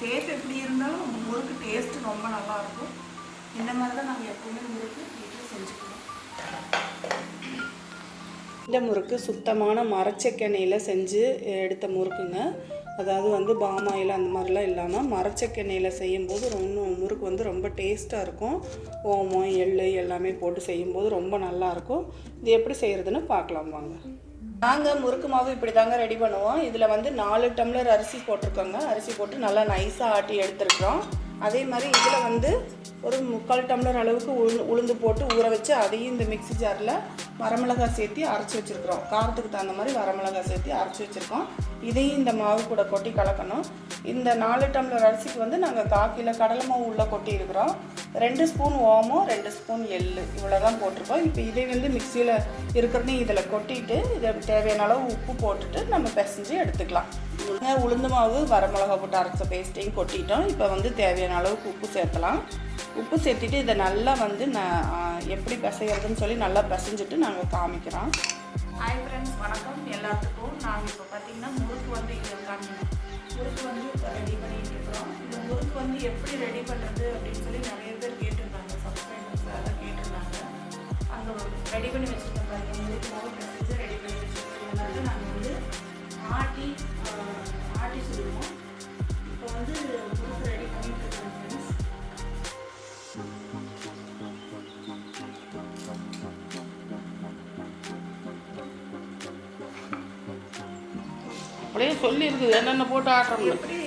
Safe எப்படி இருந்தாலும் முறுக்கு டேஸ்ட்டு ரொம்ப நல்லாயிருக்கும் இந்த மாதிரி தான் நாங்கள் எப்போவுமே முறுக்கு வீட்டில் செஞ்சுக்குவோம். இந்த முறுக்கு சுத்தமான மரச்சக்கெண்ணெயில் செஞ்சு எடுத்த முறுக்குங்க. அதாவது வந்து பாமாயில் அந்த மாதிரிலாம் இல்லாமல் மரச்சக்கெண்ணெயில் செய்யும்போது ரொம்ப முறுக்கு வந்து ரொம்ப டேஸ்ட்டாக இருக்கும். ஓமம் எள் எல்லாமே போட்டு செய்யும்போது ரொம்ப நல்லாயிருக்கும் இது எப்படி செய்கிறதுன்னு பார்க்கலாம் வாங்க. நாங்கள் முறுக்கு மாவு இப்படி தாங்க ரெடி பண்ணுவோம். இதில் வந்து நாலு டம்ளர் அரிசி போட்டிருக்கோங்க. அரிசி போட்டு நல்லா நைஸாக ஆட்டி எடுத்துருக்குறோம். அதே மாதிரி இதில் வந்து ஒரு முக்கால் டம்ளர் அளவுக்கு உளு உளுந்து போட்டு ஊற வச்சு அதையும் இந்த மிக்ஸி ஜாரில் வரமிளகாய் சேர்த்து அரைச்சி வச்சுருக்குறோம். காரத்துக்கு தகுந்த மாதிரி வரமிளகாய் சேர்த்து அரைச்சி வச்சுருக்கோம். இதையும் இந்த மாவு கூட கொட்டி கலக்கணும். இந்த நாலு டம்ளர் அரிசிக்கு வந்து நாங்கள் காக்கியில் கிலோ கடலை மாவு உள்ளே கொட்டி இருக்கிறோம் ரெண்டு ஸ்பூன் ஓமம் ரெண்டு ஸ்பூன் எள் இவ்வளோ தான் போட்டிருக்கோம். இப்போ இதை வந்து மிக்சியில் இருக்கிறதையும் இதில் கொட்டிட்டு இதை தேவையான அளவு உப்பு போட்டுட்டு நம்ம பிசைஞ்சு எடுத்துக்கலாம். உளுந்து உளுந்து மாவு வரமிளகா போட்டு அரைச்ச பேஸ்ட்டையும் கொட்டிட்டோம். இப்போ வந்து தேவையான அளவுக்கு உப்பு சேர்த்தலாம் உப்பு சேர்த்துட்டு இதை நல்லா வந்து நான் எப்படி பிசைகிறதுன்னு சொல்லி நல்லா பிசைஞ்சிட்டு நாங்கள் காமிக்கிறோம். ஹாய் ஃப்ரெண்ட்ஸ் வணக்கம். எல்லாத்துக்கும் நாங்கள் இப்போ பார்த்தீங்கன்னா முறுக்கு வந்து இங்கே காமிக்கிறோம். முறுக்கு வந்து இப்போ ரெடி பண்ணிட்டு இருக்கிறோம். இந்த முறுக்கு வந்து எப்படி ரெடி பண்ணுறது அப்படின்னு சொல்லி நிறைய ரெடி பண்ணி வச்சுருக்க பாருங்க. முறுக்கு மாவு பிசைஞ்சு ரெடி பண்ணி வச்சுருக்கோம். வந்து நாங்கள் வந்து ஆட்டி ஆட்டி சொல்லுவோம். இப்போ வந்து முறுக்கு ரெடி பண்ணிட்டு இருக்கோம் ஃப்ரெண்ட்ஸ் அப்படியே சொல்லியிருக்குது என்னென்ன போட்டு ஆட்டுறோம்னு எப்படி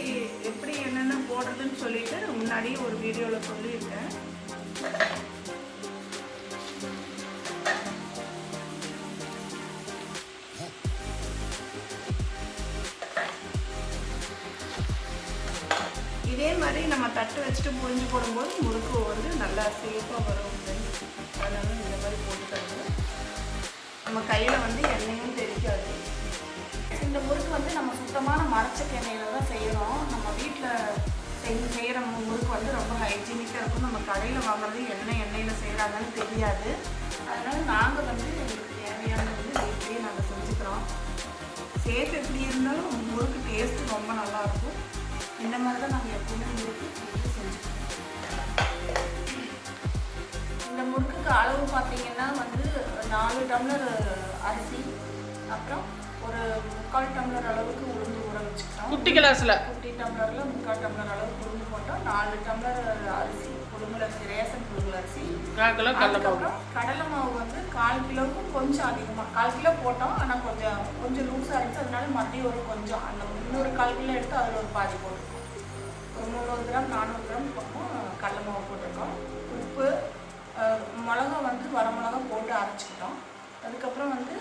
எப்படி என்னென்ன போடுறதுன்னு சொல்லிட்டு முன்னாடியே ஒரு வீடியோவில் சொல்லியிருக்கேன். இதே மாதிரி நம்ம தட்டு வச்சுட்டு புரிஞ்சு போடும்போது முறுக்கு வந்து நல்லா சேஃபாக வரும் அதனால இந்த மாதிரி போட்டு தருவோம். நம்ம கையில் வந்து எண்ணெயும் தெரிக்காது இந்த முறுக்கு வந்து நம்ம சுத்தமான மரச்சக்கெண்ணெயில் தான் செய்கிறோம் நம்ம வீட்டில் செஞ்சு செய்கிற முறுக்கு வந்து ரொம்ப ஹைஜீனிக்காக இருக்கும். நம்ம கடையில் வாங்குறது எண்ணெய் எண்ணெயில் செய்கிறாங்கன்னு தெரியாது. அதனால் நாங்கள் வந்து எங்களுக்கு தேவையானது வந்து வீட்லேயே நாங்கள் செஞ்சுக்கிறோம். சேஃப் எப்படி இருந்தாலும் முறுக்கு இந்த மாதிரி தான் நாங்கள் எப்பவுமே முறுக்கு வீட்டில் செஞ்சுக்கிறோம் இந்த முறுக்குக்கு அளவு பார்த்தீங்கன்னா வந்து நாலு டம்ளர் அரிசி அப்புறம் ஒரு முக்கால் டம்ளர் அளவுக்கு உளுந்து ஊற வச்சுக்கிட்டோம் குட்டி கிளாஸில்? குட்டி டம்ளரில் முக்கால் டம்ளர் அளவுக்கு உளுந்து போட்டோம். நாலு டம்ளர் அரிசி புழுங்கலரிசி ரேஷன் புழுங்கலரிசி கால் கிலோ கடலை மாவு. அதுக்கப்புறம் கடலை மாவு வந்து கால் கிலோவுக்கு கொஞ்சம் அதிகமாக கால் கிலோ போட்டோம் ஆனால் கொஞ்சம் கொஞ்சம் லூஸாக இருந்துச்சு. அதனால மறுபடியும் ஒரு கொஞ்சம். அந்த இன்னொரு கால் கிலோ எடுத்து அதில் ஒரு பாதி ஒரு முந்நூறு கிராம் நானூறு கிராம் பக்கம் கடலை மாவு போட்டிருக்கோம். உப்பு மிளகா வந்து வரமிளகா போட்டு அரைச்சிக்கிட்டோம். அதுக்கப்புறம் வந்து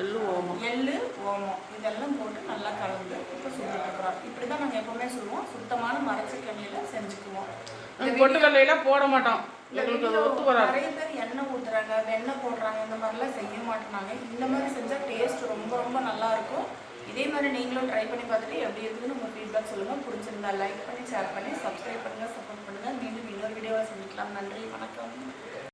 எள்ளு ஓமம். எள்ளு ஓமம். இதெல்லாம் போட்டு நல்லா கலந்து இப்போ சுட்டுக்கிறோம் இப்படி தான் நாங்கள் எப்போவுமே சொல்லுவோம் சுத்தமான மரச்சக்கண்ணியில் செஞ்சுக்குவோம். நாங்கள் பொட்டுக்கல்லையெல்லாம் போட மாட்டோம். நிறைய பேர் எண்ணெய் ஊத்துறாங்க வெண்ணெய் போடுறாங்க இந்த மாதிரிலாம் செய்ய மாட்டேனாங்க. இந்த மாதிரி செஞ்சால் டேஸ்ட் ரொம்ப ரொம்ப நல்லா இருக்கும். இதே மாதிரி நீங்களும் ட்ரை பண்ணி பார்த்துட்டு எப்படி இருக்குதுன்னு உங்கள் ஃபீட்பேக் சொல்லுங்கள் லைக் பண்ணி ஷேர் பண்ணி சப்ஸ்கிரைப் பண்ணுங்கள் சப்போர்ட் பண்ணுங்கள் மீண்டும் இன்னொரு வீடியோவை சந்திக்கலாம். நன்றி வணக்கம்.